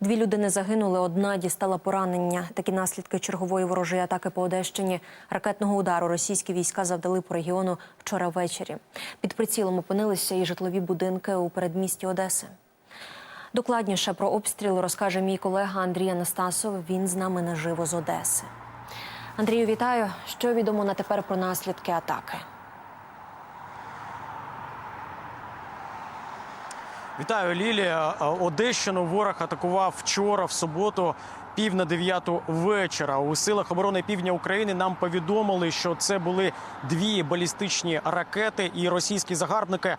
Дві людини загинули, одна дістала поранення. Такі наслідки чергової ворожої атаки по Одещині. Ракетного удару російські війська завдали по регіону вчора ввечері. Під прицілом опинилися і житлові будинки у передмісті Одеси. Докладніше про обстріл розкаже мій колега Андрій Анастасов. Він з нами наживо з Одеси. Андрію, вітаю. Що відомо на тепер про наслідки атаки? Вітаю, Лілія. Одещину ворог атакував вчора, в суботу, пів на дев'яту вечора. У силах оборони півдня України нам повідомили, що це були дві балістичні ракети, і російські загарбники е,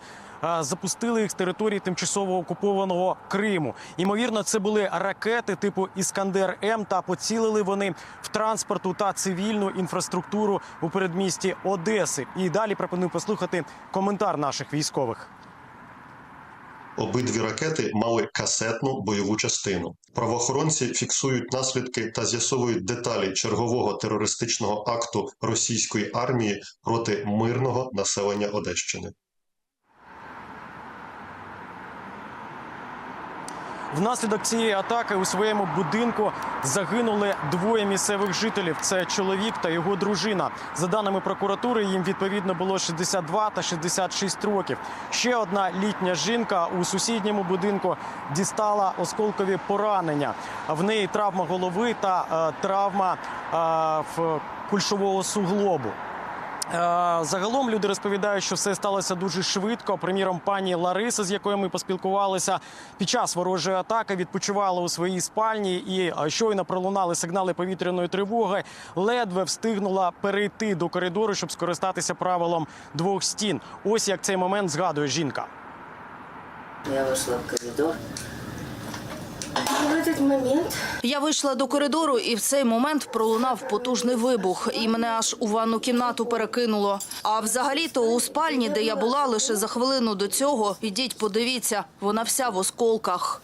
запустили їх з території тимчасово окупованого Криму. Ймовірно, це були ракети типу Іскандер М. Та поцілили вони в транспорту та цивільну інфраструктуру у передмісті Одеси. І далі пропоную послухати коментар наших військових. Обидві ракети мали касетну бойову частину. Правоохоронці фіксують наслідки та з'ясовують деталі чергового терористичного акту російської армії проти мирного населення Одещини. Внаслідок цієї атаки у своєму будинку загинули двоє місцевих жителів. Це чоловік та його дружина. За даними прокуратури, їм відповідно було 62 та 66 років. Ще одна літня жінка у сусідньому будинку дістала осколкові поранення. В неї травма голови та е, травма е, в кульшового суглобу. Загалом люди розповідають, що все сталося дуже швидко. Приміром, пані Лариса, з якою ми поспілкувалися, під час ворожої атаки відпочивала у своїй спальні і щойно пролунали сигнали повітряної тривоги. Ледве встигнула перейти до коридору, щоб скористатися правилом двох стін. Ось як цей момент згадує жінка. Я вышла в коридор. Момент Я вийшла до коридору, і в цей момент пролунав потужний вибух, і мене аж у ванну кімнату перекинуло. А взагалі-то у спальні, де я була лише за хвилину до цього, ідіть, подивіться, вона вся в осколках.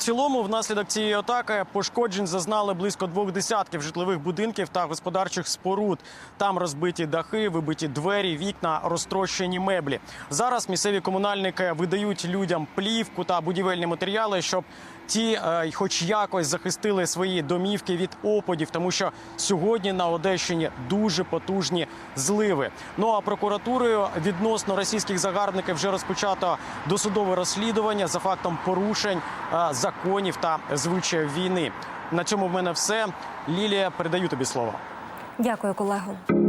Цілому, внаслідок цієї атаки пошкоджень зазнали близько двох десятків житлових будинків та господарчих споруд. Там розбиті дахи, вибиті двері, вікна, розтрощені меблі. Зараз місцеві комунальники видають людям плівку та будівельні матеріали, щоб ті, е, хоч якось, захистили свої домівки від опадів, тому що сьогодні на Одещині дуже потужні зливи. Ну а прокуратурою відносно російських загарбників вже розпочато досудове розслідування за фактом порушень е, законів та звичаїв війни. На цьому в мене все. Лілія, передаю тобі слово. Дякую, колего.